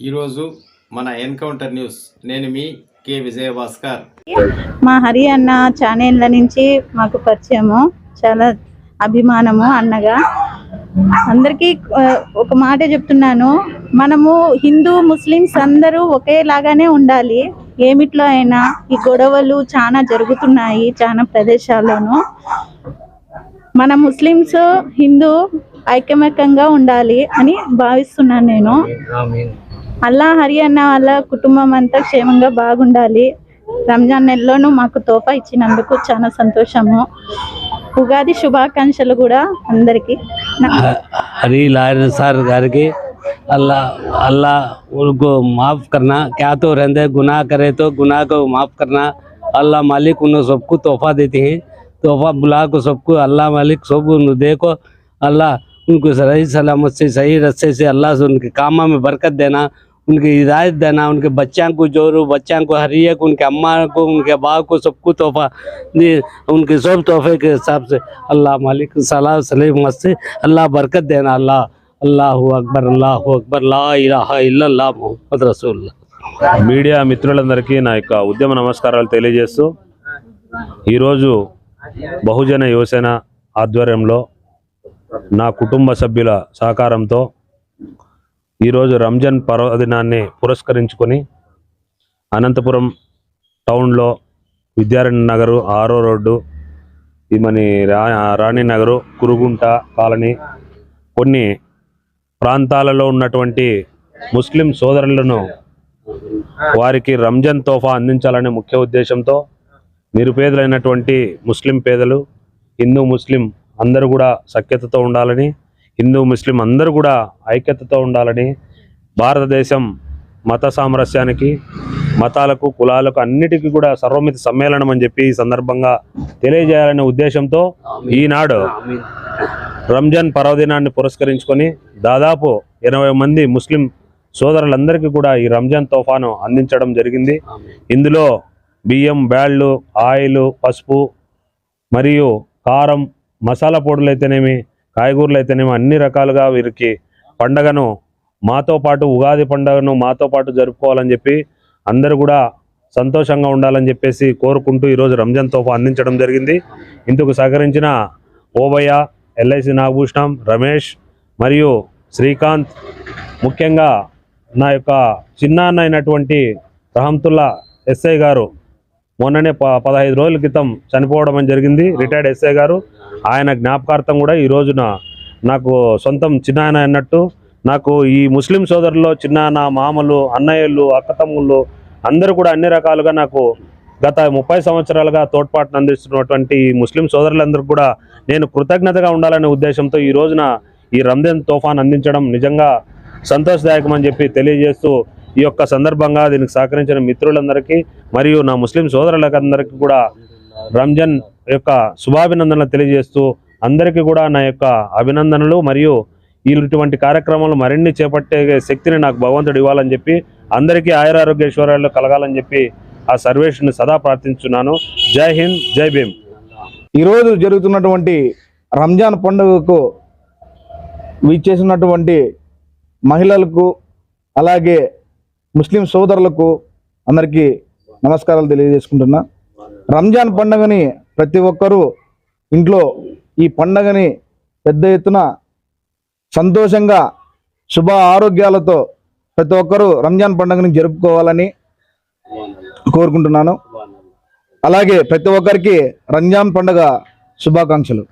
ఈరోజు మన encounter news. నేను మీ కె. విజయభాస్కర్. మా హరి అన్న ఛానళ్ళ నుంచి మాకు పరిచయము. చాలా అభిమానము అన్నగా. అందరికీ ఒక మాట చెప్తున్నాను. మనము హిందూ ముస్లిమ్స్ అందరూ ఒకేలాగానే ఉండాలి. ఏమిట్లో అయినా ఈ గొడవలు చాలా జరుగుతున్నాయి చాలా ప్రదేశాల్లోనూ. మన ముస్లిమ్స్ హిందూ ఐకమత్యంగా ఉండాలి అని భావిస్తున్నాను నేను. అల్లా హరి అన్న వాళ్ళ కుటుంబం అంతా క్షేమంగా బాగుండాలి రంజాన్ నెలలోనూ మాకు తోఫా ఇచ్చినందుకు చాలా సంతోషము ఉగాది శుభాకాంక్షలు కూడా అందరికీ నా- हरी लाल सर घर के अल्लाह अल्लाह उनको माफ़ करना क्या तो रहते गुनाह करे तो गुनाह को माफ़ करना अल्लाह मालिक उन्हें सबको तोहफा देते हैं तोहफा बुला को सबको अल्लाह मालिक सब उन्हें देखो अल्लाह उनको सही सलामत से सही रस्ते से अल्लाह से उनके कामों में बरकत देना उनकी हिदायत देना उनके बच्चों को जोरो बच्चों को हर एक उनके अम्मा को उनके बाप को सबको तोहफा दे उनके सब तोहफे के हिसाब से अल्लाह मालिक सलाह सलीम से अल्लाह बरकत देना अल्लाह अल्लाह अकबर अल्लाह अकबर ला इलाहा इल्लल्लाह मोहम्मद रसूलुल्लाह మీడియా మిత్రులందరికీ నా యొక్క ఉద్యమ నమస్కారాలు తెలియజేస్తూ ఈరోజు బహుజన యువసేన ఆధ్వర్యంలో నా కుటుంబ సభ్యుల సహకారంతో ఈరోజు రంజాన్ పర్వదినాన్ని పురస్కరించుకొని అనంతపురం టౌన్లో విద్యారణ్య నగరు ఆరో రోడ్డు ఈ మని రా రాణి నగరు కురుగుంట కాలనీ కొన్ని ప్రాంతాలలో ఉన్నటువంటి ముస్లిం సోదరులను వారికి రంజాన్ తోఫా అందించాలనే ముఖ్య ఉద్దేశంతో నిరుపేదలైనటువంటి ముస్లిం పేదలు హిందూ ముస్లిం అందరూ కూడా సఖ్యతతో ఉండాలని హిందూ ముస్లిం అందరూ కూడా ఐక్యతతో ఉండాలని భారతదేశం మత సామరస్యానికి మతాలకు కులాలకు అన్నిటికీ కూడా సర్వమిత సమ్మేళనం అని చెప్పి ఈ సందర్భంగా తెలియజేయాలనే ఉద్దేశంతో ఈనాడు రంజాన్ పర్వదినాన్ని పురస్కరించుకొని దాదాపు ఎనభై మంది ముస్లిం సోదరులందరికీ కూడా ఈ రంజాన్ తోఫాను అందించడం జరిగింది. ఇందులో బియ్యం బ్యాళ్ళు ఆయిల్ పసుపు మరియు కారం మసాలా పొడులు అయితేనేమి కాయగూరలు అయితేనేమో అన్ని రకాలుగా వీరికి పండగను మాతో పాటు ఉగాది పండుగను మాతో పాటు జరుపుకోవాలని చెప్పి అందరూ కూడా సంతోషంగా ఉండాలని చెప్పేసి కోరుకుంటూ ఈరోజు రంజాన్ తోఫా అందించడం జరిగింది. ఇందుకు సహకరించిన ఓబయ్య ఎల్ఐసి నాగభూషణం రమేష్ మరియు శ్రీకాంత్ ముఖ్యంగా నా యొక్క చిన్నాన్న అయినటువంటి రహంతుల్లా ఎస్ఐ గారు మొన్ననే ప పదహైదు రోజుల క్రితం చనిపోవడం జరిగింది. రిటైర్డ్ ఎస్ఐ గారు ఆయన జ్ఞాపకార్థం కూడా ఈ రోజున నాకు సొంతం చిన్నాయన అన్నట్టు నాకు ఈ ముస్లిం సోదరుల్లో చిన్నాయన మామలు అన్నయ్యలు అక్కతమ్ముళ్ళు అందరూ కూడా అన్ని రకాలుగా నాకు గత ముప్పై సంవత్సరాలుగా తోడ్పాటును అందిస్తున్నటువంటి ఈ ముస్లిం సోదరులందరికీ కూడా నేను కృతజ్ఞతగా ఉండాలనే ఉద్దేశంతో ఈ రోజున ఈ రంజాన్ తోఫాన్ అందించడం నిజంగా సంతోషదాయకం అని చెప్పి తెలియజేస్తూ ఈ యొక్క సందర్భంగా దీనికి సహకరించిన మిత్రులందరికీ మరియు నా ముస్లిం సోదరులందరికీ కూడా రంజాన్ యొక్క శుభాభినందనలు తెలియజేస్తూ అందరికీ కూడా నా యొక్క అభినందనలు మరియు ఇటువంటి కార్యక్రమాలు మరిన్ని చేపట్టే శక్తిని నాకు భగవంతుడు ఇవ్వాలని చెప్పి అందరికీ ఆయురారోగ్యేశ్వరాలు కలగాలని చెప్పి ఆ సర్వేషన్ని సదా ప్రార్థించున్నాను. జై హింద్ జై భీమ్. ఈరోజు జరుగుతున్నటువంటి రంజాన్ పండుగకు విచ్చేసినటువంటి మహిళలకు అలాగే ముస్లిం సోదరులకు అందరికీ నమస్కారాలు తెలియజేసుకుంటున్నా. రంజాన్ పండుగని ప్రతి ఒక్కరూ ఇంట్లో ఈ పండగని పెద్ద ఎత్తున సంతోషంగా శుభ ఆరోగ్యాలతో ప్రతి ఒక్కరూ రంజాన్ పండుగని జరుపుకోవాలని కోరుకుంటున్నాను. అలాగే ప్రతి ఒక్కరికి రంజాన్ పండుగ శుభాకాంక్షలు.